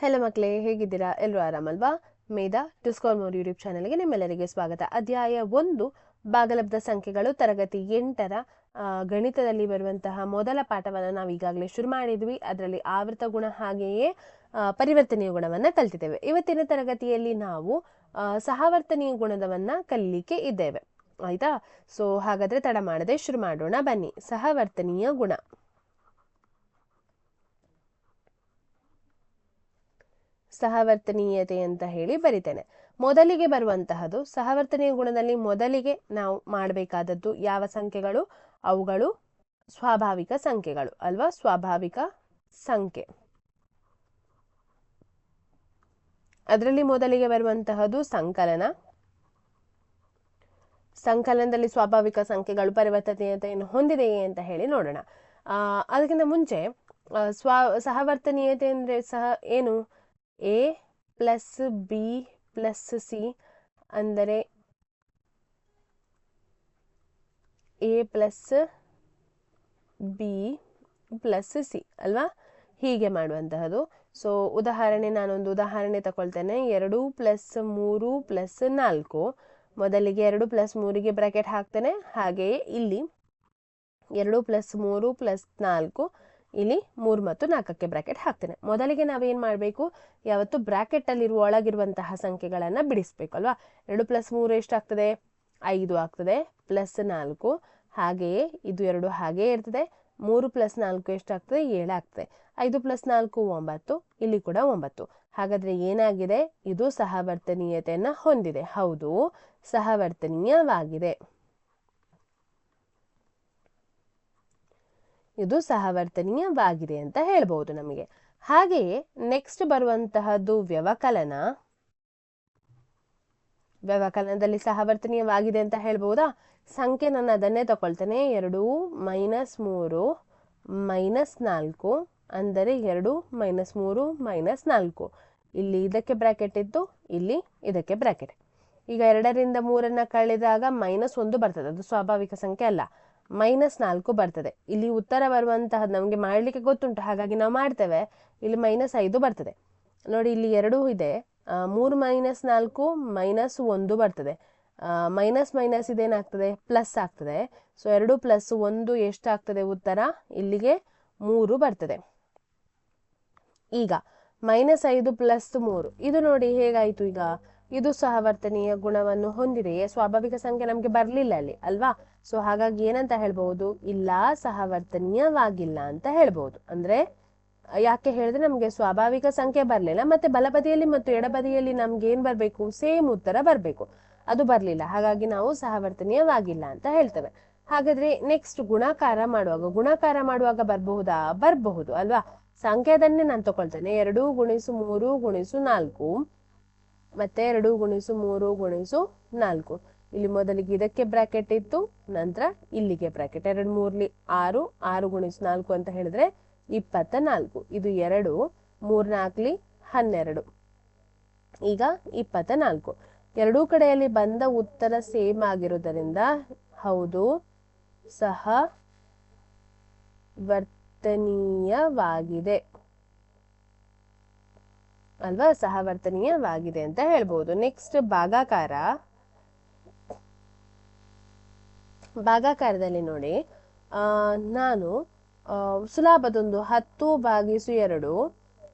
Hello ಮಕ್ಕಳೇ, ಹೇಗಿದ್ದೀರಾ? ಎಲ್ಲರೂ ಆರಾಮಲ್ವಾ? ಮೇಧಾ ಡಿಸ್ಕಾಲ್ ಮೋರ್ ಯೂಟ್ಯೂಬ್ ಚಾನಲ್ಗೆ ನಿಮ್ಮೆಲ್ಲರಿಗೆ ಸ್ವಾಗತ. ಅಧ್ಯಾಯ ಒಂದು ಭಾಗಲಬ್ಧ ಸಂಖ್ಯೆಗಳು, ತರಗತಿ ಎಂಟರ ಗಣಿತದಲ್ಲಿ ಬರುವಂತಹ ಮೊದಲ ಪಾಠವನ್ನು ನಾವು ಈಗಾಗಲೇ ಶುರು ಮಾಡಿದ್ವಿ. ಅದರಲ್ಲಿ ಆವೃತ ಗುಣ ಹಾಗೆಯೇ ಪರಿವರ್ತನೀಯ ಗುಣವನ್ನು ಕಲ್ತಿದ್ದೇವೆ. ಇವತ್ತಿನ ತರಗತಿಯಲ್ಲಿ ನಾವು ಸಹವರ್ತನೀಯ ಗುಣದವನ್ನು ಕಲಿಲಿಕ್ಕೆ ಇದ್ದೇವೆ. ಆಯ್ತಾ? ಸೊ ಹಾಗಾದ್ರೆ ತಡ ಮಾಡದೆ ಶುರು ಮಾಡೋಣ. ಬನ್ನಿ. ಸಹವರ್ತನೀಯ ಗುಣ. ಸಹವರ್ತನೀಯತೆ ಅಂತ ಹೇಳಿ ಬರಿತೇನೆ. ಮೊದಲಿಗೆ ಬರುವಂತಹದ್ದು ಸಹವರ್ತನೀಯ ಗುಣದಲ್ಲಿ ಮೊದಲಿಗೆ ನಾವು ಮಾಡಬೇಕಾದದ್ದು ಯಾವ ಸಂಖ್ಯೆಗಳು? ಅವುಗಳು ಸ್ವಾಭಾವಿಕ ಸಂಖ್ಯೆಗಳು ಅಲ್ವಾ? ಸ್ವಾಭಾವಿಕ ಸಂಖ್ಯೆ. ಅದರಲ್ಲಿ ಮೊದಲಿಗೆ ಬರುವಂತಹದ್ದು ಸಂಕಲನ. ಸಂಕಲನದಲ್ಲಿ ಸ್ವಾಭಾವಿಕ ಸಂಖ್ಯೆಗಳು ಪರಿವರ್ತನೀಯತೆಯನ್ನು ಹೊಂದಿದೆಯೇ ಅಂತ ಹೇಳಿ ನೋಡೋಣ. ಅದಕ್ಕಿಂತ ಮುಂಚೆ ಸ್ವ, ಸಹವರ್ತನೀಯತೆ ಅಂದರೆ ಸಹ ಏನು? A plus B plus C ಅಂದರೆ A plus B plus C ಅಲ್ವಾ? ಹೀಗೆ ಮಾಡುವಂತಹದ್ದು ಸೊ ಉದಾಹರಣೆ ನಾನೊಂದು ಉದಾಹರಣೆ ತಗೊಳ್ತೇನೆ ಎರಡು ಪ್ಲಸ್ ಮೂರು ಪ್ಲಸ್ ನಾಲ್ಕು. ಮೊದಲಿಗೆ ಎರಡು ಪ್ಲಸ್ ಮೂರಿಗೆ ಬ್ರಾಕೆಟ್ ಹಾಕ್ತೇನೆ. ಹಾಗೆಯೇ ಇಲ್ಲಿ ಎರಡು ಪ್ಲಸ್ ಮೂರು ಪ್ಲಸ್ ನಾಲ್ಕು. ಇಲ್ಲಿ ಮೂರು ಮತ್ತು ನಾಲ್ಕಕ್ಕೆ ಬ್ರಾಕೆಟ್ ಹಾಕ್ತೇನೆ. ಮೊದಲಿಗೆ ನಾವೇನು ಮಾಡಬೇಕು? ಯಾವತ್ತು ಬ್ರಾಕೆಟಲ್ಲಿರುವ ಒಳಗಿರುವಂತಹ ಸಂಖ್ಯೆಗಳನ್ನು ಬಿಡಿಸ್ಬೇಕು ಅಲ್ವಾ ಎರಡು ಪ್ಲಸ್ ಮೂರು ಎಷ್ಟಾಗ್ತದೆ? ಐದು ಆಗ್ತದೆ. ಪ್ಲಸ್ ನಾಲ್ಕು, ಹಾಗೆಯೇ ಇದು ಎರಡು ಹಾಗೆಯೇ ಇರ್ತದೆ. ಮೂರು ಪ್ಲಸ್ ನಾಲ್ಕು ಎಷ್ಟಾಗ್ತದೆ? ಏಳು ಆಗ್ತದೆ. ಐದು ಪ್ಲಸ್ ನಾಲ್ಕು, ಒಂಬತ್ತು. ಇಲ್ಲಿ ಕೂಡ ಒಂಬತ್ತು. ಹಾಗಾದ್ರೆ ಏನಾಗಿದೆ? ಇದು ಸಹವರ್ತನೀಯತೆಯನ್ನ ಹೊಂದಿದೆ. ಹೌದು, ಸಹವರ್ತನೀಯವಾಗಿದೆ. ಇದು ಸಹವರ್ತನೀಯವಾಗಿದೆ ಅಂತ ಹೇಳ್ಬಹುದು ನಮಗೆ. ಹಾಗೆಯೇ ನೆಕ್ಸ್ಟ್ ಬರುವಂತಹದ್ದು ವ್ಯವಕಲನ. ವ್ಯವಕಲನದಲ್ಲಿ ಸಹವರ್ತನೀಯವಾಗಿದೆ ಅಂತ ಹೇಳ್ಬೋದಾ? ಸಂಖ್ಯೆ ನಾನು ಅದನ್ನೇ ತಗೊಳ್ತೇನೆ. ಎರಡು ಮೈನಸ್ ಮೂರು ಮೈನಸ್ ನಾಲ್ಕು ಅಂದರೆ ಎರಡು ಮೈನಸ್ ಮೂರು ಮೈನಸ್ ನಾಲ್ಕು. ಇಲ್ಲಿ ಇದಕ್ಕೆ ಬ್ರಾಕೆಟ್ ಇತ್ತು, ಇಲ್ಲಿ ಇದಕ್ಕೆ ಬ್ರಾಕೆಟ್. ಈಗ ಎರಡರಿಂದ ಮೂರನ್ನು ಕಳೆದಾಗ ಮೈನಸ್ ಒಂದು ಬರ್ತದೆ. ಅದು ಸ್ವಾಭಾವಿಕ ಸಂಖ್ಯೆ ಅಲ್ಲ. ಮೈನಸ್ ನಾಲ್ಕು ಬರ್ತದೆ. ಇಲ್ಲಿ ಉತ್ತರ ಬರುವಂತಹದ್ದು ನಮಗೆ ಮಾಡಲಿಕ್ಕೆ ಗೊತ್ತುಂಟು, ಹಾಗಾಗಿ ನಾವು ಮಾಡ್ತೇವೆ. ಇಲ್ಲಿ ಮೈನಸ್ ಐದು ಬರ್ತದೆ. ನೋಡಿ, ಇಲ್ಲಿ ಎರಡು ಇದೆ. ಮೂರು ಮೈನಸ್ ನಾಲ್ಕು ಮೈನಸ್ ಒಂದು ಬರ್ತದೆ. ಮೈನಸ್ ಮೈನಸ್ ಇದೇನಾಗ್ತದೆ? ಪ್ಲಸ್ ಆಗ್ತದೆ. ಸೊ ಎರಡು ಪ್ಲಸ್ ಒಂದು ಎಷ್ಟಾಗ್ತದೆ ಉತ್ತರ? ಇಲ್ಲಿಗೆ ಮೂರು ಬರ್ತದೆ. ಈಗ ಮೈನಸ್ ಐದು ಪ್ಲಸ್ ಮೂರು. ಇದು ನೋಡಿ ಹೇಗಾಯ್ತು ಈಗ? ಇದು ಸಹವರ್ತನೀಯ ಗುಣವನ್ನು ಹೊಂದಿದೆಯೇ? ಸ್ವಾಭಾವಿಕ ಸಂಖ್ಯೆ ನಮಗೆ ಬರಲಿಲ್ಲ ಅಲ್ಲಿ, ಅಲ್ವಾ? ಸೊ ಹಾಗಾಗಿ ಏನಂತ ಹೇಳ್ಬಹುದು ಇಲ್ಲ, ಸಹವರ್ತನೀಯವಾಗಿಲ್ಲ ಅಂತ ಹೇಳ್ಬಹುದು ಅಂದ್ರೆ, ಯಾಕೆ ಹೇಳಿದ್ರೆ ನಮಗೆ ಸ್ವಾಭಾವಿಕ ಸಂಖ್ಯೆ ಬರಲಿಲ್ಲ. ಮತ್ತೆ ಬಲಬದಿಯಲ್ಲಿ ಮತ್ತು ಎಡಬದಿಯಲ್ಲಿ ನಮ್ಗೆ ಏನ್ ಬರಬೇಕು? ಸೇಮ್ ಉತ್ತರ ಬರಬೇಕು. ಅದು ಬರಲಿಲ್ಲ. ಹಾಗಾಗಿ ನಾವು ಸಹವರ್ತನೀಯವಾಗಿಲ್ಲ ಅಂತ ಹೇಳ್ತೇವೆ. ಹಾಗಾದ್ರೆ ನೆಕ್ಸ್ಟ್ ಗುಣಾಕಾರ ಮಾಡುವಾಗ ಗುಣಾಕಾರ ಮಾಡುವಾಗ ಬರಬಹುದಾ? ಬರಬಹುದು, ಅಲ್ವಾ? ಸಂಖ್ಯಾದನ್ನೇ ನಾನು ತಗೊಳ್ತೇನೆ. ಎರಡು ಗುಣಿಸು ಮೂರು ಗುಣಿಸು ನಾಲ್ಕು. ಮತ್ತೆ ಎರಡು ಗುಣಿಸು ಮೂರು ಗುಣಿಸು ನಾಲ್ಕು. ಇಲ್ಲಿ ಮೊದಲಿಗೆ ಇದಕ್ಕೆ ಬ್ರಾಕೆಟ್ ಇತ್ತು, ನಂತರ ಇಲ್ಲಿಗೆ ಬ್ರಾಕೆಟ್. ಎರಡು ಮೂರ್ಲಿ ಆರು ಆರು ಗುಣಿಸು ನಾಲ್ಕು ಅಂತ ಹೇಳಿದ್ರೆ ಇಪ್ಪತ್ತ ನಾಲ್ಕು ಇದು ಎರಡು ಮೂರ್ನಾಲ್ಕಲಿ ಹನ್ನೆರಡು. ಈಗ ಇಪ್ಪತ್ತ ನಾಲ್ಕು ಎರಡೂ ಕಡೆಯಲ್ಲಿ ಬಂದ ಉತ್ತರ ಸೇಮ್ ಆಗಿರುವುದರಿಂದ ಹೌದು, ಸಹ ವರ್ತನೀಯವಾಗಿದೆ. ಅಲ್ವಾ ಸಹವರ್ತನೀಯವಾಗಿದೆ ಅಂತ ಹೇಳ್ಬೋದು. ನೆಕ್ಸ್ಟ್ ಭಾಗಾಕಾರ. ಭಾಗಾಕಾರದಲ್ಲಿ ನೋಡಿ. ನಾನು ಸುಲಭದೊಂದು ಹತ್ತು ಭಾಗಿಸು ಎರಡು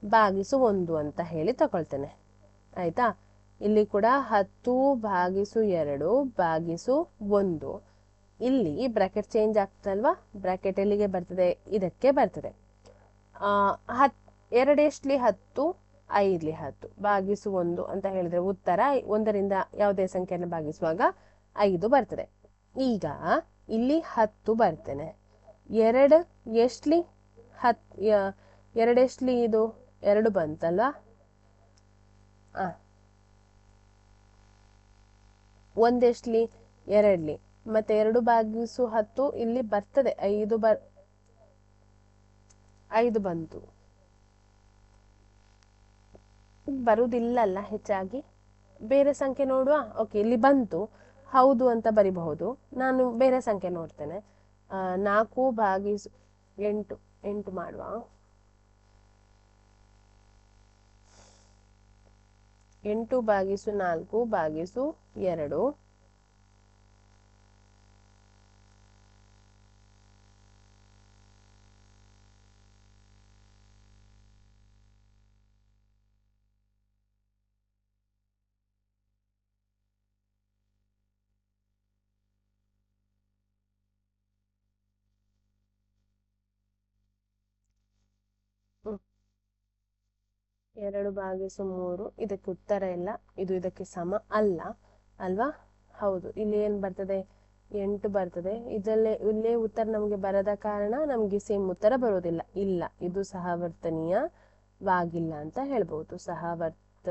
ಭಾಗಿಸು ಒಂದು ಅಂತ ಹೇಳಿ ತಗೊಳ್ತೇನೆ. ಆಯ್ತಾ? ಇಲ್ಲಿ ಕೂಡ ಹತ್ತು ಭಾಗಿಸು ಎರಡು ಭಾಗಿಸು ಒಂದು. ಇಲ್ಲಿ ಬ್ರಾಕೆಟ್ ಚೇಂಜ್ ಆಗ್ತಲ್ವಾ ಬ್ರಾಕೆಟ್ ಎಲ್ಲಿಗೆ ಬರ್ತದೆ? ಇದಕ್ಕೆ ಬರ್ತದೆ. ಹತ್, ಎರಡೆಷ್ಟ್ಲಿ ಹತ್ತು, ಐದ್ಲಿ ಹತ್ತು. ಭಾಗಿಸು ಒಂದು ಅಂತ ಹೇಳಿದ್ರೆ ಉತ್ತರ ಒಂದರಿಂದ ಯಾವುದೇ ಸಂಖ್ಯೆಯನ್ನು ಭಾಗಿಸುವಾಗ ಐದು ಬರ್ತದೆ. ಈಗ ಇಲ್ಲಿ ಹತ್ತು ಬರ್ತೇನೆ. ಎರಡು ಎಷ್ಟ್ಲಿ? ಹತ್, ಯ- ಎರಡೆಷ್ಟ್ಲಿ ಇದು? ಎರಡು ಬಂತಲ್ವಾ ಆ. ಒಂದೆಷ್ಟ್ಲಿ ಎರಡ್ಲಿ. ಮತ್ತೆ ಎರಡು ಭಾಗಿಸು ಹತ್ತು ಇಲ್ಲಿ ಬರ್ತದೆ. ಐದು ಬರ್ ಐದು ಬಂತು. ಬರುವುದಿಲ್ಲಲ್ಲ ಹೆಚ್ಚಾಗಿ? ಬೇರೆ ಸಂಖ್ಯೆ ನೋಡುವ? ಓಕೆ ಇಲ್ಲಿ ಬಂತು. ಹೌದು ಅಂತ ಬರಿಬಹುದು. ನಾನು ಬೇರೆ ಸಂಖ್ಯೆ ನೋಡ್ತೇನೆ. ನಾಲ್ಕು ಬಾಗಿಸು ಎಂಟು ಎಂಟು ಮಾಡುವ. ಎಂಟು ಬಾಗಿಸು ನಾಲ್ಕು ಬಾಗಿಸು ಎರಡು. ಎರಡು ಭಾಗಿಸು ಮೂರು, ಇದಕ್ಕೆ ಉತ್ತರ ಇಲ್ಲ, ಇದು ಇದಕ್ಕೆ ಸಮ ಅಲ್ಲ, ಅಲ್ವಾ? ಹೌದು, ಇಲ್ಲಿ ಏನು ಬರ್ತದೆ? ಎಂಟು ಬರ್ತದೆ. ಇದಲ್ಲೇ ಇಲ್ಲೇ ಉತ್ತರ ನಮಗೆ ಬರದ ಕಾರಣ ನಮಗೆ ಸೇಮ್ ಉತ್ತರ ಬರೋದಿಲ್ಲ. ಇಲ್ಲ, ಇದು ಸಹವರ್ತನೀಯವಾಗಿಲ್ಲ ಅಂತ ಹೇಳ್ಬೋದು. ಸಹವರ್ತ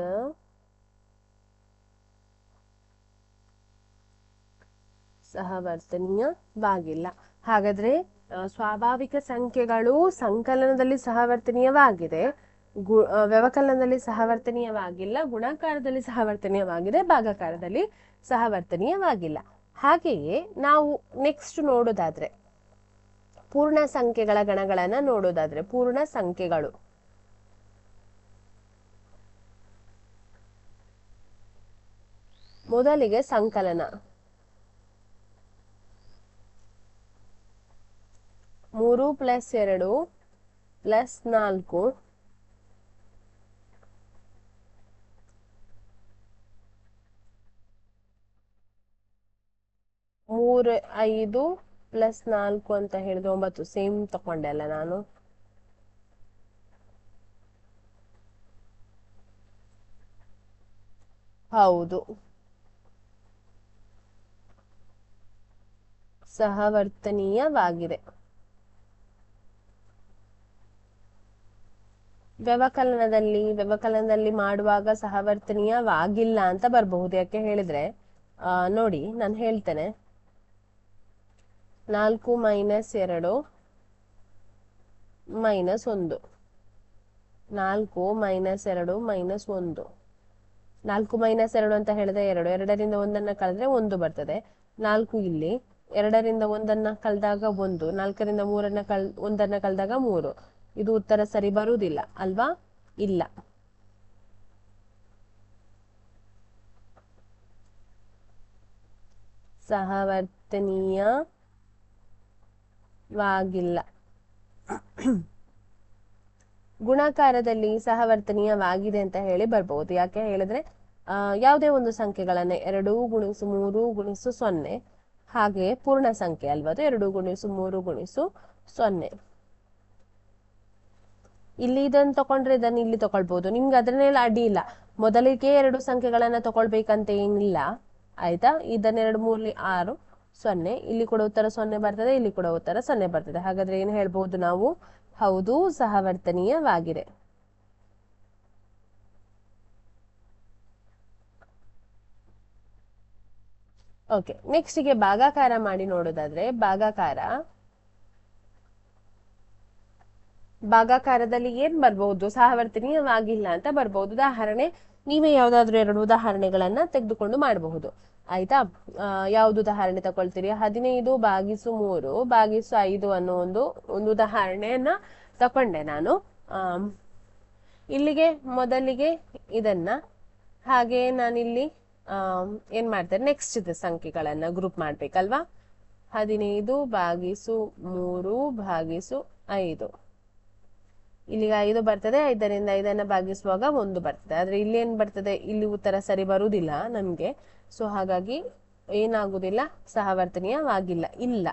ಸಹವರ್ತನೀಯವಾಗಿಲ್ಲ ಹಾಗಾದ್ರೆ ಸ್ವಾಭಾವಿಕ ಸಂಖ್ಯೆಗಳು ಸಂಕಲನದಲ್ಲಿ ಸಹವರ್ತನೀಯವಾಗಿದೆ. ಗು ವ್ಯವಕಲನದಲ್ಲಿ ಸಹವರ್ತನೀಯವಾಗಿಲ್ಲ, ಗುಣಾಕಾರದಲ್ಲಿ ಸಹವರ್ತನೀಯವಾಗಿದೆ, ಭಾಗಾಕಾರದಲ್ಲಿ ಸಹವರ್ತನೀಯವಾಗಿಲ್ಲ. ಹಾಗೆಯೇ ನಾವು ನೆಕ್ಸ್ಟ್ ನೋಡೋದಾದ್ರೆ, ಪೂರ್ಣ ಸಂಖ್ಯೆಗಳ ಗಣಗಳನ್ನ ನೋಡೋದಾದ್ರೆ, ಪೂರ್ಣ ಸಂಖ್ಯೆಗಳು. ಮೊದಲಿಗೆ ಸಂಕಲನ. ಮೂರು ಪ್ಲಸ್ ಎರಡು ಪ್ಲಸ್ ನಾಲ್ಕು ಮೂರು ಐದು ಪ್ಲಸ್ ನಾಲ್ಕು ಅಂತ ಹೇಳಿದ್ರೆ ಒಂಬತ್ತು. ಸೇಮ್ ತಕೊಂಡೆ ಅಲ್ಲ ನಾನು. ಹೌದು. ಸಹವರ್ತನೀಯವಾಗಿದೆ. ವ್ಯವಕಲನದಲ್ಲಿ ವ್ಯವಕಲನದಲ್ಲಿ ಮಾಡುವಾಗ ಸಹವರ್ತನೀಯವಾಗಿಲ್ಲ ಅಂತ ಬರಬಹುದು. ಯಾಕೆ ಹೇಳಿದ್ರೆ ನೋಡಿ, ನಾನು ಹೇಳ್ತೇನೆ. ನಾಲ್ಕು ಮೈನಸ್ ಎರಡು ಮೈನಸ್ ಒಂದು. ನಾಲ್ಕು ಮೈನಸ್ ಎರಡು ಮೈನಸ್ ಒಂದು. ನಾಲ್ಕು ಮೈನಸ್ ಎರಡು ಅಂತ ಹೇಳಿದ್ರೆ ಎರಡು. ಎರಡರಿಂದ ಒಂದನ್ನ ಕಳೆದ್ರೆ ಒಂದು ಬರ್ತದೆ. ನಾಲ್ಕು ಇಲ್ಲಿ. ಎರಡರಿಂದ ಒಂದನ್ನ ಕಳೆದಾಗ ಒಂದು. ನಾಲ್ಕರಿಂದ ಮೂರನ್ನ ಕಳ್, ಒಂದನ್ನ ಕಳೆದಾಗ ಮೂರು. ಇದು ಉತ್ತರ ಸರಿ ಬರುವುದಿಲ್ಲ. ಅಲ್ವಾ? ಇಲ್ಲ. ಸಹವರ್ತನೀಯವಾಗಿಲ್ಲ ಗುಣಾಕಾರದಲ್ಲಿ ಸಹವರ್ತನೀಯವಾಗಿದೆ ಅಂತ ಹೇಳಿ ಬರ್ಬಹುದು ಯಾಕೆ ಹೇಳಿದ್ರೆ ಆ, ಯಾವುದೇ ಒಂದು ಸಂಖ್ಯೆಗಳನ್ನ ಎರಡು ಗುಣಿಸು ಮೂರು ಗುಣಿಸು ಸೊನ್ನೆ ಹಾಗೆ ಪೂರ್ಣ ಸಂಖ್ಯೆ ಅಲ್ವಾ? ಎರಡು ಗುಣಿಸು ಮೂರು ಗುಣಿಸು ಸೊನ್ನೆ. ಇಲ್ಲಿ ಇದನ್ನ ತಕೊಂಡ್ರೆ ಇದನ್ನ ಇಲ್ಲಿ ತಗೊಳ್ಬಹುದು ನಿಮ್ಗೆ ಅದನ್ನೆಲ್ಲ ಅಡ್ಡಿ ಇಲ್ಲ. ಮೊದಲಿಗೆ ಎರಡು ಸಂಖ್ಯೆಗಳನ್ನ ತಗೊಳ್ಬೇಕಂತ ಏನಿಲ್ಲ. ಆಯ್ತಾ? ಇದನ್ನೆರಡು ಮೂರ್ಲಿ ಆರು ಸೊನ್ನೆ. ಇಲ್ಲಿ ಕೂಡ ಉತ್ತರ ಸೊನ್ನೆ ಬರ್ತದೆ, ಇಲ್ಲಿ ಕೂಡ ಉತ್ತರ ಸೊನ್ನೆ ಬರ್ತದೆ. ಹಾಗಾದ್ರೆ ಏನು ಹೇಳ್ಬಹುದು ನಾವು? ಹೌದು, ಸಹವರ್ತನೀಯವಾಗಿದೆ. ಓಕೆ ನೆಕ್ಸ್ಟ್ಗೆ ಭಾಗಾಕಾರ ಮಾಡಿ ನೋಡೋದಾದ್ರೆ, ಭಾಗಾಕಾರ. ಭಾಗಾಕಾರದಲ್ಲಿ ಏನ್ ಬರ್ಬಹುದು? ಸಹವರ್ತನೀಯವಾಗಿಲ್ಲ ಅಂತ ಬರ್ಬಹುದು. ಉದಾಹರಣೆ ನೀವೇ ಯಾವ್ದಾದ್ರು ಎರಡು ಉದಾಹರಣೆಗಳನ್ನ ತೆಗೆದುಕೊಂಡು ಮಾಡಬಹುದು. ಆಯ್ತಾ? ಯಾವ್ದು ಉದಾಹರಣೆ ತಗೊಳ್ತೀರಿ? ಹದಿನೈದು ಬಾಗಿಸು ಮೂರು ಬಾಗಿಸು ಐದು ಅನ್ನೋ ಒಂದು ಒಂದು ಉದಾಹರಣೆಯನ್ನ ತಕೊಂಡೆ ನಾನು. ಆ ಇಲ್ಲಿಗೆ ಮೊದಲಿಗೆ ಇದನ್ನ. ಹಾಗೆ ನಾನಿಲ್ಲಿ ಆ ಏನ್ ಮಾಡ್ತೇನೆ? ನೆಕ್ಸ್ಟ್ ಸಂಖ್ಯೆಗಳನ್ನ ಗ್ರೂಪ್ ಮಾಡ್ಬೇಕಲ್ವಾ? ಹದಿನೈದು ಬಾಗಿಸು ಮೂರು ಬಾಗಿಸು ಐದು. ಇಲ್ಲಿಗೆ ಐದು ಬರ್ತದೆ, ಐದರಿಂದ ಐದನ್ನ ಭಾಗಿಸುವಾಗ ಒಂದು ಬರ್ತದೆ. ಆದ್ರೆ ಇಲ್ಲಿ ಏನು ಬರ್ತದೆ? ಇಲ್ಲಿ ಉತ್ತರ ಸರಿ ಬರುವುದಿಲ್ಲ ನಮ್ಗೆ. ಸೊ ಹಾಗಾಗಿ ಏನಾಗುದಿಲ್ಲ ಸಹವರ್ತನೀಯವಾಗಿಲ್ಲ. ಇಲ್ಲ.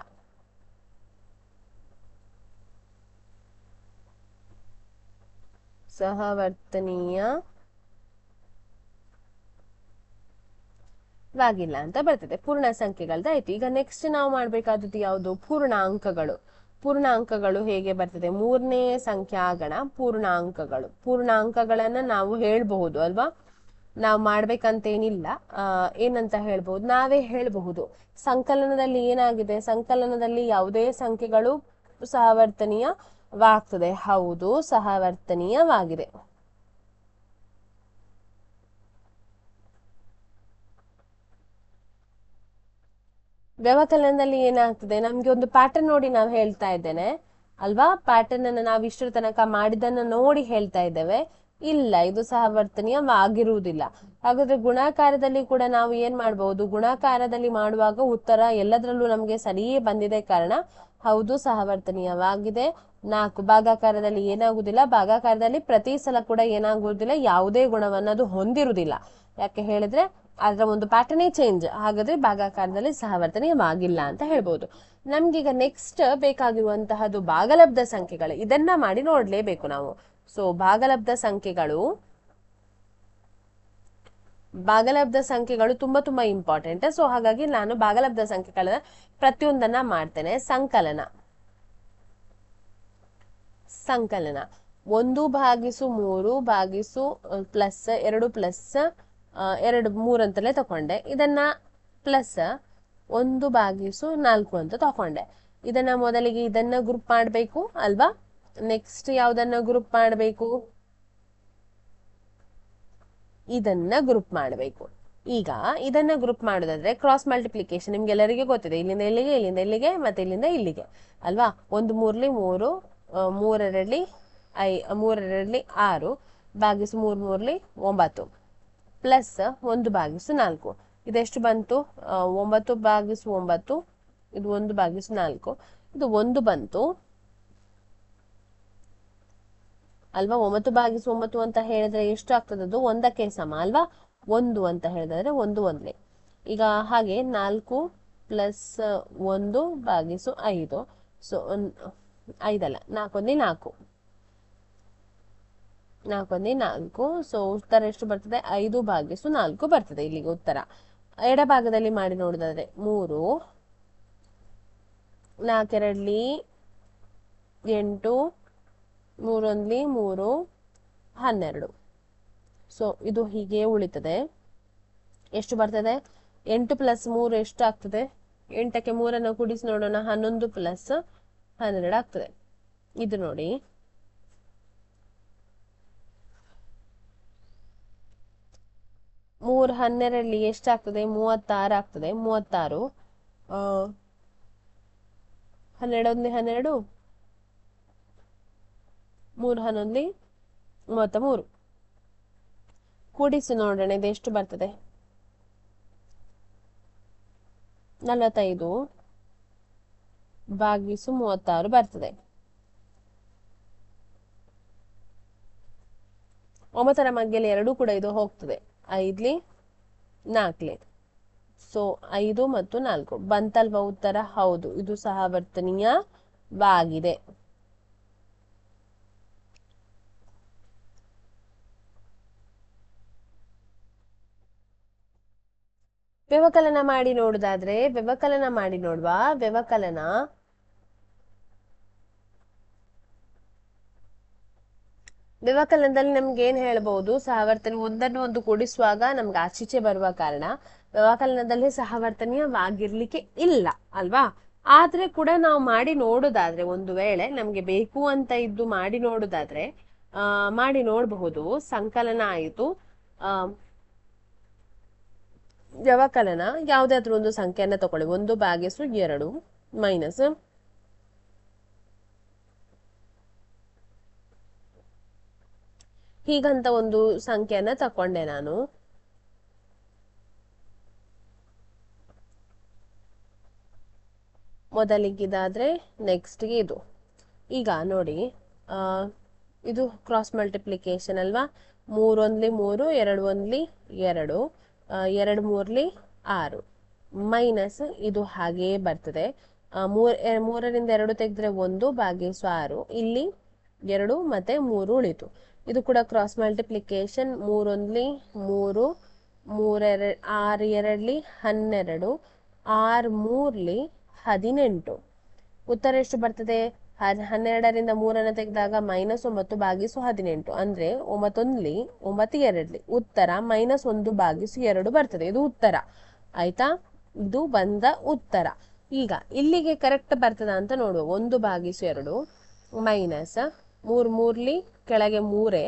ಸಹವರ್ತನೀಯ ವಾಗಿಲ್ಲ ಅಂತ ಬರ್ತದೆ. ಪೂರ್ಣ ಸಂಖ್ಯೆಗಳದ್ದಾಯ್ತು ಈಗ ನೆಕ್ಸ್ಟ್ ನಾವು ಮಾಡ್ಬೇಕಾದದ್ದು ಯಾವುದು? ಪೂರ್ಣಾಂಕಗಳು. ಪೂರ್ಣಾಂಕಗಳು ಹೇಗೆ ಬರ್ತದೆ? ಮೂರನೇ ಸಂಖ್ಯಾಗಣ ಪೂರ್ಣಾಂಕಗಳು. ಪೂರ್ಣಾಂಕಗಳನ್ನ ನಾವು ಹೇಳ್ಬಹುದು, ಅಲ್ವಾ? ನಾವು ಮಾಡ್ಬೇಕಂತೇನಿಲ್ಲ. ಏನಂತ ಹೇಳ್ಬಹುದು? ನಾವೇ ಹೇಳಬಹುದು. ಸಂಕಲನದಲ್ಲಿ ಏನಾಗಿದೆ? ಸಂಕಲನದಲ್ಲಿ ಯಾವುದೇ ಸಂಖ್ಯೆಗಳು ಸಹವರ್ತನೀಯವಾಗ್ತದೆ. ಹೌದು, ಸಹವರ್ತನೀಯವಾಗಿದೆ. ವ್ಯವಕಲನದಲ್ಲಿ ಏನಾಗ್ತದೆ? ನಮ್ಗೆ ಒಂದು ಪ್ಯಾಟರ್ನ್ ನೋಡಿ ನಾವು ಹೇಳ್ತಾ ಇದ್ದೇನೆ. ಅಲ್ವಾ? ಪ್ಯಾಟರ್ನ್ ಅನ್ನು ನಾವು ಇಷ್ಟರ ತನಕ ಮಾಡಿದನ್ನ ನೋಡಿ ಹೇಳ್ತಾ ಇದ್ದೇವೆ. ಇಲ್ಲ, ಇದು ಸಹವರ್ತನೀಯವಾಗಿರುವುದಿಲ್ಲ ಹಾಗಾದ್ರೆ ಗುಣಾಕಾರದಲ್ಲಿ ಕೂಡ ನಾವು ಏನ್ ಮಾಡಬಹುದು? ಗುಣಾಕಾರದಲ್ಲಿ ಮಾಡುವಾಗ ಉತ್ತರ ಎಲ್ಲದರಲ್ಲೂ ನಮಗೆ ಸರಿಯೇ ಬಂದಿದೆ ಕಾರಣ ಹೌದು, ಸಹವರ್ತನೀಯವಾಗಿದೆ. ನಾಲ್ಕು, ಭಾಗಾಕಾರದಲ್ಲಿ ಏನಾಗುದಿಲ್ಲ ಭಾಗಾಕಾರದಲ್ಲಿ ಪ್ರತಿ ಸಲ ಕೂಡ ಏನಾಗುವುದಿಲ್ಲ. ಯಾವುದೇ ಗುಣವನ್ನು ಅದು ಹೊಂದಿರುವುದಿಲ್ಲ. ಯಾಕೆ ಹೇಳಿದ್ರೆ ಅದರ ಒಂದು ಪ್ಯಾಟರ್ನೇ ಚೇಂಜ್ ಹಾಗಾದ್ರೆ ಭಾಗಾಕಾರದಲ್ಲಿ ಸಹವರ್ತನೀಯವಾಗಿಲ್ಲ ಅಂತ ಹೇಳ್ಬೋದು. ನಮ್ಗೀಗ ನೆಕ್ಸ್ಟ್ ಬೇಕಾಗಿರುವಂತಹದ್ದು ಭಾಗಲಬ್ಧ ಸಂಖ್ಯೆಗಳು. ಇದನ್ನ ಮಾಡಿ ನೋಡ್ಲೇಬೇಕು ನಾವು. ಸೊ ಭಾಗಲಬ್ಧ ಸಂಖ್ಯೆಗಳು ಭಾಗಲಬ್ಧ ಸಂಖ್ಯೆಗಳು ತುಂಬಾ ತುಂಬಾ ಇಂಪಾರ್ಟೆಂಟ್ ಸೊ ಹಾಗಾಗಿ ನಾನು ಭಾಗಲಬ್ಧ ಸಂಖ್ಯೆಗಳ ಪ್ರತಿಯೊಂದನ್ನ ಮಾಡ್ತೇನೆ. ಸಂಕಲನ. ಸಂಕಲನ. ಒಂದು ಭಾಗಿಸು ಮೂರು ಭಾಗಿಸು ಪ್ಲಸ್ ಎರಡು ಪ್ಲಸ್ ಎರಡು ಮೂರು ಅಂತಲೇ ತಕೊಂಡೆ. ಇದನ್ನ ಪ್ಲಸ್ ಒಂದು ಬಾಗಿಸು ನಾಲ್ಕು ಅಂತ ತಕೊಂಡೆ. ಇದನ್ನ ಮೊದಲಿಗೆ ಇದನ್ನ ಗ್ರೂಪ್ ಮಾಡಬೇಕು, ಅಲ್ವಾ? ನೆಕ್ಸ್ಟ್ ಯಾವ್ದನ್ನ ಗ್ರೂಪ್ ಮಾಡಬೇಕು? ಇದನ್ನ ಗ್ರೂಪ್ ಮಾಡಬೇಕು. ಈಗ ಇದನ್ನ ಗ್ರೂಪ್ ಮಾಡೋದಾದ್ರೆ ಕ್ರಾಸ್ ಮಲ್ಟಿಪ್ಲಿಕೇಶನ್ ನಿಮ್ಗೆಲ್ಲರಿಗೆ ಗೊತ್ತಿದೆ. ಇಲ್ಲಿಂದ ಇಲ್ಲಿಗೆ ಇಲ್ಲಿಂದ ಇಲ್ಲಿಗೆ, ಮತ್ತೆ ಇಲ್ಲಿಂದ ಇಲ್ಲಿಗೆ. ಅಲ್ವಾ? ಒಂದು ಮೂರ್ಲಿ ಮೂರು ಮೂರರಲ್ಲಿ ಐ, ಮೂರರಲ್ಲಿ ಆರು ಬಾಗಿಸು ಮೂರ್ ಮೂರ್ಲಿ ಒಂಬತ್ತು. ಪ್ಲಸ್ ಒಂದು ಬಾಗಿಸು ನಾಲ್ಕು. ಇದೆಷ್ಟು ಬಂತು? ಒಂಬತ್ತು ಭಾಗಿಸು ಒಂಬತ್ತು, ಇದು ಒಂದು ಭಾಗಿಸು ನಾಲ್ಕು. ಇದು ಒಂದು ಬಂತು. ಅಲ್ವಾ? ಒಂಬತ್ತು ಭಾಗಿಸು ಒಂಬತ್ತು ಅಂತ ಹೇಳಿದ್ರೆ ಎಷ್ಟು ಆಗ್ತದೆ ಅದು ಒಂದಕ್ಕೆ ಸಮ, ಅಲ್ವಾ? ಒಂದು ಅಂತ ಹೇಳಿದ್ರೆ ಒಂದು ಒಂದೇ ಈಗ ಹಾಗೆ ನಾಲ್ಕು ಪ್ಲಸ್ ಒಂದು ಬಾಗಿಸು ಐದು. ಸೊ ಐದಲ್ಲ ನಾಲ್ಕೊಂದಿ ನಾಲ್ಕು. ನಾಲ್ಕೊಂದಿ ನಾಲ್ಕು. ಸೊ ಉತ್ತರ ಎಷ್ಟು ಬರ್ತದೆ? ಐದು ಭಾಗಿಸು ನಾಲ್ಕು ಬರ್ತದೆ ಇಲ್ಲಿಗೆ ಉತ್ತರ. ಎಡಭಾಗದಲ್ಲಿ ಮಾಡಿ ನೋಡಿದ್ರೆ ಮೂರು ನಾಲ್ಕೆರಡ್ಲಿ ಎಂಟು, ಮೂರೊಂದ್ಲಿ ಮೂರು, ಹನ್ನೆರಡು. ಸೊ ಇದು ಹೀಗೆ ಉಳಿತದೆ. ಎಷ್ಟು ಬರ್ತದೆ? ಎಂಟು ಪ್ಲಸ್ ಮೂರು ಎಷ್ಟು ಆಗ್ತದೆ? ಎಂಟಕ್ಕೆ ಮೂರನ್ನು ಕೂಡಿಸಿ ನೋಡೋಣ. ಹನ್ನೊಂದು ಪ್ಲಸ್ ಹನ್ನೆರಡು ಆಗ್ತದೆ. ಇದು ನೋಡಿ. ಮೂರು ಹನ್ನೆರಡಲ್ಲಿ ಎಷ್ಟಾಗ್ತದೆ? ಮೂವತ್ತಾರು ಆಗ್ತದೆ. ಮೂವತ್ತಾರು. ಆ, ಹನ್ನೆರಡೊಂದು ಹನ್ನೆರಡು. ಮೂರು ಹನ್ನೊಂದು ಮೂವತ್ತ ಮೂರು ಕೂಡಿಸಿ ನೋಡೋಣ ಇದು ಎಷ್ಟು ಬರ್ತದೆ? ನಲವತ್ತೈದು ಭಾಗಿಸು ಮೂವತ್ತಾರು ಬರ್ತದೆ. ಒಂಬತ್ತರ ಮಗ್ಗೆಯಲ್ಲಿ ಎರಡೂ ಕೂಡ ಇದು ಹೋಗ್ತದೆ. ಐದ್ಲಿ ನಾಲ್ಕಲಿ ಸೊ ಐದು ಮತ್ತು ನಾಲ್ಕು. ಬಂತಲ್ವಾ ಉತ್ತರ? ಹೌದು. ಇದು ಸಹವರ್ತನೀಯವಾಗಿದೆ ವ್ಯವಕಲನ ಮಾಡಿ ನೋಡುದಾದ್ರೆ ವ್ಯವಕಲನ ಮಾಡಿ ನೋಡುವ. ವ್ಯವಕಲನ ವ್ಯವಕಲನದಲ್ಲಿ ನಮ್ಗೆ ಏನ್ ಹೇಳ್ಬಹುದು ಸಹವರ್ತನೆ ಒಂದನ್ನು ಒಂದು ಕೂಡಿಸುವಾಗ ನಮ್ಗೆ ಆಚೀಚೆ ಬರುವ ಕಾರಣ ವ್ಯವಕಲನದಲ್ಲಿ ಸಹವರ್ತನೀಯವಾಗಿರ್ಲಿಕ್ಕೆ ಇಲ್ಲ, ಅಲ್ವಾ? ಆದ್ರೆ ಕೂಡ ನಾವು ಮಾಡಿ ನೋಡೋದಾದ್ರೆ ಒಂದು ವೇಳೆ ನಮ್ಗೆ ಬೇಕು ಅಂತ ಇದ್ದು ಮಾಡಿ ನೋಡೋದಾದ್ರೆ, ಆ, ಮಾಡಿ ನೋಡಬಹುದು, ಸಂಕಲನ ಆಯಿತು. ಆ ವ್ಯವಕಲನ ಯಾವುದಾದ್ರೂ ಒಂದು ಸಂಖ್ಯೆಯನ್ನ ತಗೊಳ್ಳಿ. ಒಂದು ಭಾಗಿಸು ಎರಡು, ಮೈನಸ್ ಹೀಗಂತ ಒಂದು ಸಂಖ್ಯೆಯನ್ನ ತಕೊಂಡೆ ನಾನು. ಮೊದಲಿಗಿದಾದ್ರೆ ನೆಕ್ಸ್ಟ್ಗೆ ಇದು. ಈಗ ನೋಡಿ ಆ, ಇದು ಕ್ರಾಸ್ ಮಲ್ಟಿಪ್ಲಿಕೇಶನ್ ಅಲ್ವಾ? ಮೂರೊಂದ್ಲಿ ಮೂರು ಎರಡು ಒಂದ್ಲಿ ಎರಡು ಎರಡು ಮೂರ್ಲಿ ಆರು. ಮೈನಸ್ ಇದು ಹಾಗೆಯೇ ಬರ್ತದೆ. ಮೂರ್ ಮೂರರಿಂದ ಎರಡು ತೆಗೆದ್ರೆ ಒಂದು ಭಾಗಿಸು ಆರು. ಇಲ್ಲಿ ಎರಡು ಮತ್ತೆ ಮೂರು ಉಳಿತು. ಇದು ಕೂಡ ಕ್ರಾಸ್ ಮಲ್ಟಿಪ್ಲಿಕೇಶನ್ ಮೂರೊಂದ್ಲಿ ಮೂರು ಮೂರೆರ ಆರು ಎರಡ್ಲಿ ಹನ್ನೆರಡು, ಆರು ಮೂರ್ಲಿ ಹದಿನೆಂಟು. ಉತ್ತರ ಎಷ್ಟು ಬರ್ತದೆ? ಹನ್ನೆರಡರಿಂದ ಮೂರನ್ನು ತೆಗೆದಾಗ ಮೈನಸ್ ಒಂಬತ್ತು ಭಾಗಿಸು ಹದಿನೆಂಟು. ಅಂದ್ರೆ ಒಂಬತ್ತೊಂದ್ಲಿ ಒಂಬತ್ತು ಎರಡ್ಲಿ. ಉತ್ತರ ಮೈನಸ್ ಒಂದು ಭಾಗಿಸು ಎರಡು ಬರ್ತದೆ. ಇದು ಉತ್ತರ. ಆಯ್ತಾ? ಇದು ಬಂದ ಉತ್ತರ. ಈಗ ಇಲ್ಲಿಗೆ ಕರೆಕ್ಟ್ ಬರ್ತದ ಅಂತ ನೋಡುವ. ಒಂದು ಭಾಗಿಸು ಎರಡು ಮೈನಸ್ ಮೂರ್ ಮೂರ್ಲಿ ಕೆಳಗೆ ಮೂರೇ,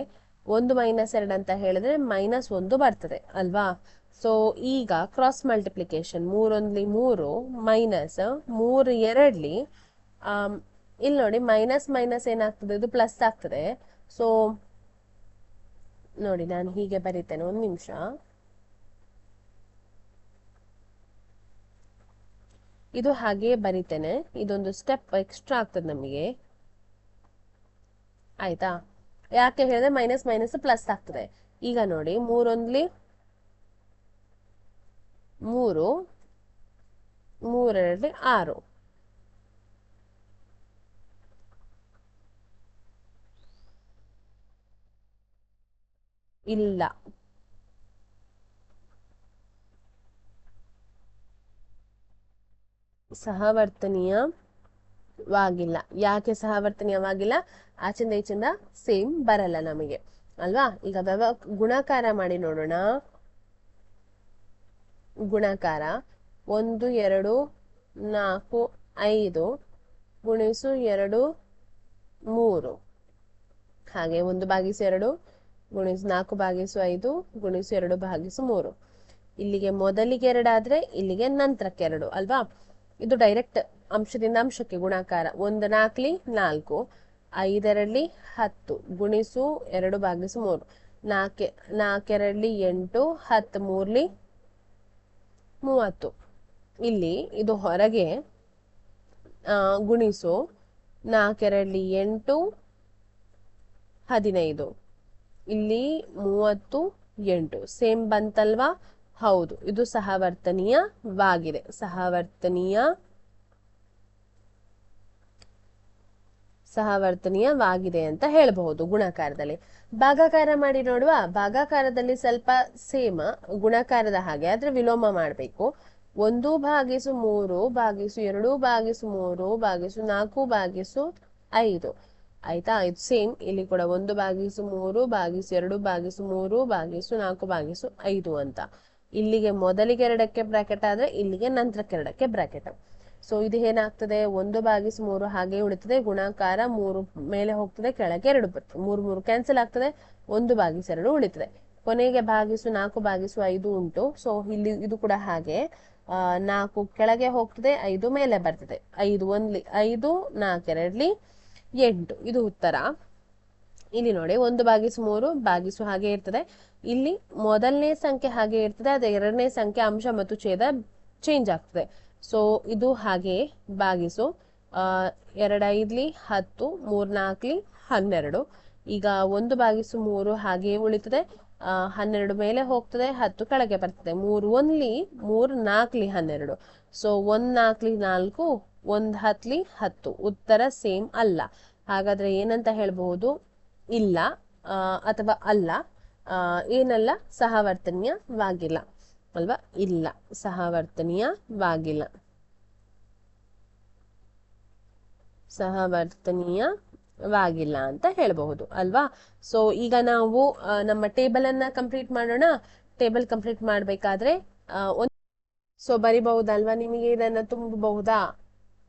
ಒಂದು ಮೈನಸ್ ಎರಡು ಅಂತ ಹೇಳಿದ್ರೆ ಮೈನಸ್ ಒಂದು ಬರ್ತದೆ, ಅಲ್ವಾ? ಸೊ ಈಗ ಕ್ರಾಸ್ ಮಲ್ಟಿಪ್ಲಿಕೇಶನ್ ಮೂರೊಂದ್ಲಿ ಮೂರು, ಮೈನಸ್ ಮೂರು ಎರಡ್ಲಿ ಇಲ್ಲಿ ನೋಡಿ, ಮೈನಸ್ ಮೈನಸ್ ಏನಾಗ್ತದೆ? ಇದು ಪ್ಲಸ್ ಆಗ್ತದೆ. ಸೊ ನೋಡಿ, ನಾನು ಹೀಗೆ ಬರೀತೇನೆ ಒಂದು ನಿಮಿಷ. ಇದು ಹಾಗೆ ಬರಿತೇನೆ. ಇದೊಂದು ಸ್ಟೆಪ್ ಎಕ್ಸ್ಟ್ರಾ ಆಗ್ತದೆ ನಮಗೆ. ಆಯ್ತಾ? ಯಾಕೆ ಹೇಳಿದ್ರೆ ಮೈನಸ್ ಮೈನಸ್ ಪ್ಲಸ್ ಆಗ್ತದೆ. ಈಗ ನೋಡಿ ಮೂರೊಂದ್ಲಿ ಮೂರು ಮೂರೆರಡ್ಲಿ ಆರು. ಇಲ್ಲ. ಸಹವರ್ತನೀಯವಾಗಿಲ್ಲ ಯಾಕೆ ಸಹವರ್ತನೀಯವಾಗಿಲ್ಲ ಆಚಿಂದ ಈಚಿಂದ ಸೇಮ್ ಬರಲ್ಲ ನಮಗೆ. ಅಲ್ವಾ? ಈಗ ವ್ಯವ ಗುಣಾಕಾರ ಮಾಡಿ ನೋಡೋಣ. ಗುಣಾಕಾರ ಒಂದು, ಎರಡು, ನಾಲ್ಕು, ಐದು ಗುಣಿಸು ಎರಡು, ಮೂರು. ಹಾಗೆ ಒಂದು ಭಾಗಿಸು ಎರಡು ಗುಣಿಸು ನಾಲ್ಕು ಭಾಗಿಸು ಐದು ಗುಣಿಸು ಎರಡು ಭಾಗಿಸು ಮೂರು. ಇಲ್ಲಿಗೆ ಮೊದಲಿಗೆ ಎರಡಾದ್ರೆ ಇಲ್ಲಿಗೆ ನಂತರಕ್ಕೆ ಎರಡು. ಅಲ್ವಾ? ಇದು ಡೈರೆಕ್ಟ್ ಅಂಶದಿಂದ ಅಂಶಕ್ಕೆ ಗುಣಾಕಾರ. ಒಂದು ನಾಲ್ಕಲಿ ನಾಲ್ಕು, ಐದರಲ್ಲಿ ಹತ್ತು, ಗುಣಿಸು ಎರಡು ಭಾಗಿಸು ಮೂರು. ನಾಲ್ಕೆ ನಾಲ್ಕೆರಡ್ಲಿ ಎಂಟು ಹತ್ತು ಮೂರ್ಲಿ ಮೂವತ್ತು. ಇಲ್ಲಿ ಇದು ಹೊರಗೆ ಗುಣಿಸು ನಾಲ್ಕೆರಡ್ಲಿ ಎಂಟು, ಹದಿನೈದು. ಇಲ್ಲಿ ಮೂವತ್ತು, ಎಂಟು. ಸೇಮ್ ಬಂತಲ್ವಾ? ಹೌದು, ಇದು ಸಹವರ್ತನೀಯವಾಗಿದೆ ಸಹವರ್ತನೀಯ ಸಹವರ್ತನೀಯವಾಗಿದೆ ಅಂತ ಹೇಳಬಹುದು ಗುಣಾಕಾರದಲ್ಲಿ. ಭಾಗಾಕಾರ ಮಾಡಿ ನೋಡುವ, ಭಾಗಾಕಾರದಲ್ಲಿ ಸ್ವಲ್ಪ ಸೇಮ, ಗುಣಾಕಾರದ ಹಾಗೆ, ಆದ್ರೆ ವಿಲೋಮ ಮಾಡಬೇಕು. ಒಂದು ಭಾಗಿಸು ಮೂರು ಭಾಗಿಸು ಎರಡು ಭಾಗಿಸು ಮೂರು ಭಾಗಿಸು ನಾಲ್ಕು ಭಾಗಿಸು ಐದು. ಆಯ್ತಾ? ಇದು ಸೇಮ್ ಇಲ್ಲಿ ಕೂಡ ಒಂದು ಭಾಗಿಸು ಮೂರು ಭಾಗಿಸು ಎರಡು ಭಾಗಿಸು ಮೂರು ಭಾಗಿಸು ನಾಲ್ಕು ಭಾಗಿಸು ಐದು ಅಂತ. ಇಲ್ಲಿಗೆ ಮೊದಲಿಗೆ ಎರಡಕ್ಕೆ ಬ್ರಾಕೆಟ್ ಆದ್ರೆ ಇಲ್ಲಿಗೆ ನಂತರಕ್ಕೆ ಎರಡಕ್ಕೆ ಬ್ರಾಕೆಟ್ ಸೊ ಇದು ಏನಾಗ್ತದೆ? ಒಂದು ಬಾಗಿಸ್ ಮೂರು ಹಾಗೆ ಉಳಿತದೆ. ಗುಣಾಕಾರ ಮೂರು ಮೇಲೆ ಹೋಗ್ತದೆ. ಕೆಳಗೆ ಎರಡು ಬರ್ತದೆ. ಮೂರು ಮೂರು ಕ್ಯಾನ್ಸಲ್ ಆಗ್ತದೆ. ಒಂದು ಬಾಗಿಸ್ ಎರಡು ಉಳಿತದೆ. ಕೊನೆಗೆ ಭಾಗಿಸು ನಾಲ್ಕು ಭಾಗಿಸು ಐದು ಉಂಟು. ಸೊ ಇಲ್ಲಿ ಇದು ಕೂಡ ಹಾಗೆ. ನಾಲ್ಕು ಕೆಳಗೆ ಹೋಗ್ತದೆ. ಐದು ಮೇಲೆ ಬರ್ತದೆ. ಐದು ಒಂದ್ಲಿ, ಐದು ನಾಲ್ಕೆರಡ್ಲಿ ಎಂಟು. ಇದು ಉತ್ತರ. ಇಲ್ಲಿ ನೋಡಿ, ಒಂದು ಭಾಗಿಸು ಮೂರು, ಭಾಗಿಸು ಹಾಗೆ ಇರ್ತದೆ. ಇಲ್ಲಿ ಮೊದಲನೇ ಸಂಖ್ಯೆ ಹಾಗೆ ಇರ್ತದೆ, ಅದೇ ಎರಡನೇ ಸಂಖ್ಯೆ ಅಂಶ ಮತ್ತು ಛೇದ ಚೇಂಜ್ ಆಗ್ತದೆ. ಸೊ ಇದು ಹಾಗೆ ಭಾಗಿಸು. ಆ, ಎರಡೈದ್ಲಿ ಹತ್ತು, ಮೂರ್ನಾಲ್ಕಲಿ ಹನ್ನೆರಡು. ಈಗ ಒಂದು ಭಾಗಿಸು ಮೂರು ಹಾಗೆ ಉಳಿತದೆ. ಹನ್ನೆರಡು ಮೇಲೆ ಹೋಗ್ತದೆ, ಹತ್ತು ಕೆಳಗೆ ಬರ್ತದೆ. ಮೂರು ಒಂದ್ಲಿ ಮೂರ್ ನಾಲ್ಕಲಿ ಹನ್ನೆರಡು. ಸೊ ಒಂದ್ ನಾಲ್ಕಲಿ ನಾಲ್ಕು, ಒಂದ್ ಹತ್ಲಿ ಹತ್ತು. ಉತ್ತರ ಸೇಮ್ ಅಲ್ಲ. ಹಾಗಾದ್ರೆ ಏನಂತ ಹೇಳ್ಬಹುದು? ಇಲ್ಲ ಅಥವಾ ಅಲ್ಲ ಏನಲ್ಲ, ಸಹವರ್ತನೀಯವಾಗಿಲ್ಲ. ಅಲ್ವಾ? ಇಲ್ಲ, ಸಹವರ್ತನೀಯವಾಗಿಲ್ಲ. ಸಹವರ್ತನೀಯವಾಗಿಲ್ಲ ಅಂತ ಹೇಳಬಹುದು, ಅಲ್ವಾ? ಸೊ ಈಗ ನಾವು ನಮ್ಮ ಟೇಬಲ್ ಅನ್ನ ಕಂಪ್ಲೀಟ್ ಮಾಡೋಣ. ಟೇಬಲ್ ಕಂಪ್ಲೀಟ್ ಮಾಡ್ಬೇಕಾದ್ರೆ ಸೊ ಬರಿಬಹುದಲ್ವಾ? ನಿಮಗೆ ಇದನ್ನ ತುಂಬಬಹುದಾ?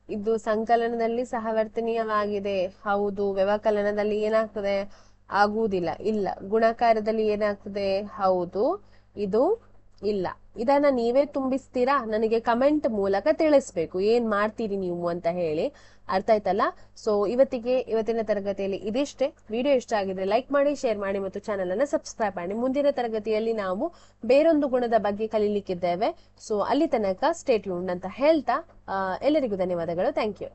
ಇದು ಸಂಕಲನದಲ್ಲಿ ಸಹವರ್ತನೀಯವಾಗಿದೆ. ಹೌದು ವ್ಯವಕಲನದಲ್ಲಿ ಏನಾಗ್ತದೆ? ಆಗುವುದಿಲ್ಲ. ಇಲ್ಲ ಗುಣಾಕಾರದಲ್ಲಿ ಏನಾಗ್ತದೆ? ಹೌದು ಇದು ಇಲ್ಲ. ಇದನ್ನ ನೀವೇ ತುಂಬಿಸ್ತೀರಾ? ನನಗೆ ಕಮೆಂಟ್ ಮೂಲಕ ತಿಳಿಸ್ಬೇಕು. ಏನ್ ಮಾಡ್ತೀರಿ ನೀವು ಅಂತ ಹೇಳಿ. ಅರ್ಥ ಆಯ್ತಲ್ಲ? ಸೊ ಇವತ್ತಿಗೆ, ಇವತ್ತಿನ ತರಗತಿಯಲ್ಲಿ ಇದಿಷ್ಟೇ. ವಿಡಿಯೋ ಇಷ್ಟ ಆಗಿದ್ರೆ ಲೈಕ್ ಮಾಡಿ, ಶೇರ್ ಮಾಡಿ ಮತ್ತು ಚಾನೆಲ್ ಅನ್ನ ಸಬ್ಸ್ಕ್ರೈಬ್ ಮಾಡಿ. ಮುಂದಿನ ತರಗತಿಯಲ್ಲಿ ನಾವು ಬೇರೊಂದು ಗುಣದ ಬಗ್ಗೆ ಕಲೀಲಿಕ್ಕಿದ್ದೇವೆ. ಸೊ ಅಲ್ಲಿ ತನಕ ಸ್ಟೇಟ್ ಯೂಂಡ್ ಅಂತ ಹೇಳ್ತಾ ಎಲ್ಲರಿಗೂ ಧನ್ಯವಾದಗಳು. Thank you